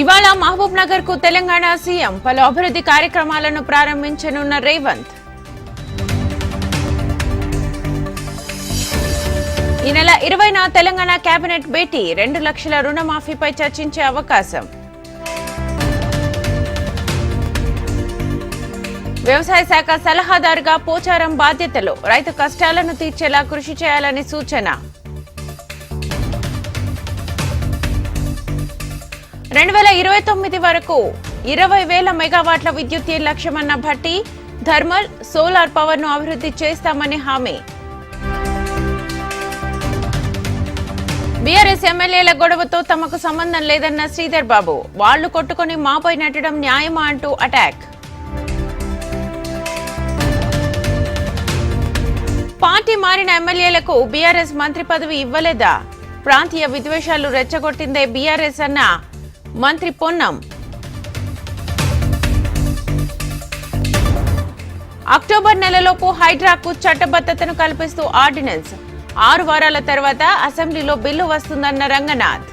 ఇవాళ మహబూబ్ నగర్కు తెలంగాణ సీఎం పలు అభివృద్ధి కార్యక్రమాలను ప్రారంభించనున్న రేవంత్. ఈ నెల ఇరవైన తెలంగాణ కేబినెట్ భేటీ రెండు లక్షల రుణమాఫీపై చర్చించే అవకాశం. వ్యవసాయ శాఖ సలహాదారుగా పోచారం బాధ్యతలు. రైతు కష్టాలను తీర్చేలా కృషి చేయాలని సూచన. రెండు వేల ఇరవై తొమ్మిది వరకు ఇరవై వేల మెగావాట్ల విద్యుత్ లక్ష్యమన్న భట్టి థర్మల్ సోలార్ పవర్ను అభివృద్ధి చేస్తామని హామీ. బీఆర్ఎస్ ఎమ్మెల్యేల గొడవతో తమకు సంబంధం లేదన్న శ్రీధర్ బాబు వాళ్ళు కొట్టుకుని మాపై నెట్టడం న్యాయమా అంటూ అటాక్. పార్టీ మారిన ఎమ్మెల్యేలకు బీఆర్ఎస్ మంత్రి పదవి ఇవ్వలేదా? ప్రాంతీయ విద్వేషాలు రెచ్చగొట్టిందే బీఆర్ఎస్ అన్న మంత్రి పొన్నం. అక్టోబర్ నెలలోపు హైడ్రాకు చట్టబద్ధతను కల్పిస్తూ ఆర్డినెన్స్. ఆరు వారాల తర్వాత అసెంబ్లీలో బిల్లు వస్తుందన్న రంగనాథ్.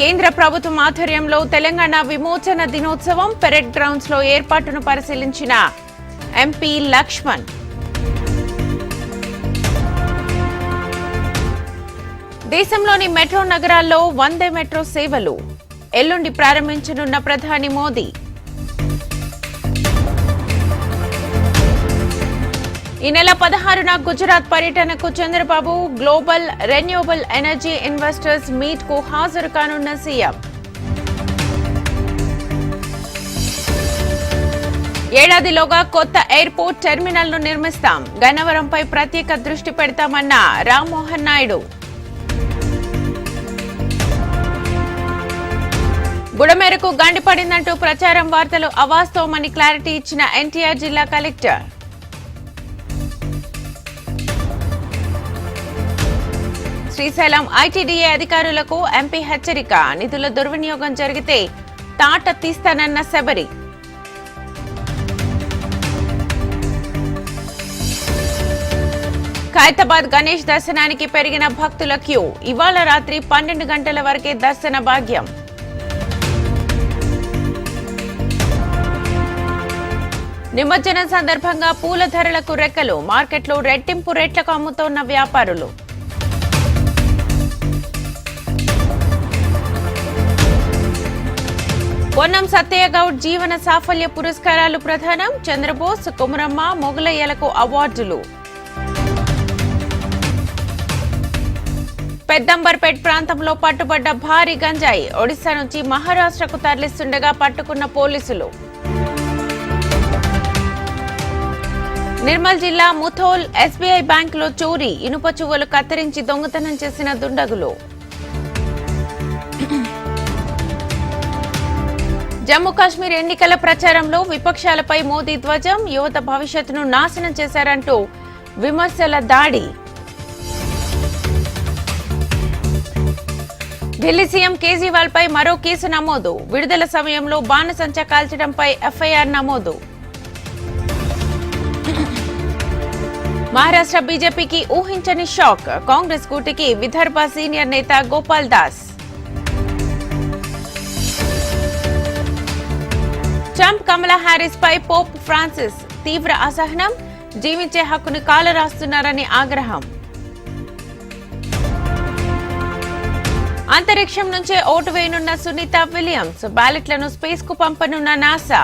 కేంద్ర ప్రభుత్వం ఆధ్వర్యంలో తెలంగాణ విమోచన దినోత్సవం పెరెడ్ గ్రౌండ్స్లో ఏర్పాటును పరిశీలించిన ఎంపీ లక్ష్మణ్. దేశంలోని మెట్రో నగరాల్లో వందే మెట్రో సేవలు. ఎల్లుండి ప్రారంభించనున్న ప్రధాని మోదీ. ఈ నెల పదహారున గుజరాత్ పర్యటనకు Chandrababu global renewable energy investors మీట్కు హాజరు కానున్న సీఎం. ఏడాదిలోగా కొత్త ఎయిర్పోర్ట్ టెర్మినల్ను నిర్మిస్తాం. గన్నవరంపై ప్రత్యేక దృష్టి పెడతామన్న రామ్మోహన్ నాయుడు. బుడమేరకు గండిపడిందంటూ ప్రచారం వార్తలు అవాస్తవమని క్లారిటీ ఇచ్చిన ఎన్టీఆర్ జిల్లా కలెక్టర్. శ్రీశైలం ఐటీడీఏ అధికారులకు ఎంపీ హెచ్చరిక నిధుల దుర్వినియోగం జరిగితే తాట తీస్తానన్న శబరి. ఖైరతాబాద్ గణేష్ దర్శనానికి పెరిగిన భక్తుల క్యూ ఇవాళ రాత్రి పన్నెండు గంటల వరకే దర్శన భాగ్యం. నిమజ్జనం సందర్భంగా పూల ధరలకు రెక్కలు మార్కెట్లో రెట్టింపు రేట్లకు అమ్ముతోన్న వ్యాపారులు. పొన్నం సత్యగౌడ్ జీవన సాఫల్య పురస్కారాలు ప్రధానం చంద్రబోస్ కుమరమ్మ మొగలయ్యలకు అవార్డులు. పెద్దంబర్పేట్ ప్రాంతంలో పట్టుబడ్డ భారీ గంజాయి ఒడిశా నుంచి మహారాష్ట్రకు తరలిస్తుండగా పట్టుకున్న పోలీసులు. నిర్మల్ జిల్లా ముథోల్ ఎస్బీఐ బ్యాంకులో చోరీ ఇనుప చువ్వలు కత్తిరించి దొంగతనం చేసిన దుండగులు. జమ్మూ కాశ్మీర్ ఎన్నికల ప్రచారంలో విపక్షాలపై మోదీ ధ్వజం యువత భవిష్యత్తును నాశనం చేశారంటూ విమర్శల దాడి. ఢిల్లీ సీఎం కేజ్రీవాల్ పై మరో కేసు నమోదు. విడుదల సమయంలో బాణసంచ కాల్చడంపై ఎఫ్ఐఆర్ నమోదు. మహారాష్ట్ర బీజేపీకి ఊహించని షాక్. కాంగ్రెస్ కూటికి విదర్భ సీనియర్ నేత Gopal Das. Trump Kamala Harris పై పోప్ ఫ్రాన్సిస్ తీవ్ర అసహనం. జీవించే హక్కును కాలరాస్తున్నారని ఆగ్రహం. అంతరిక్షం నుంచే ఓటు వేయనున్న సునీత విలియమ్స్ బ్యాలెట్లను స్పేస్కు పంపనున్న నాసా.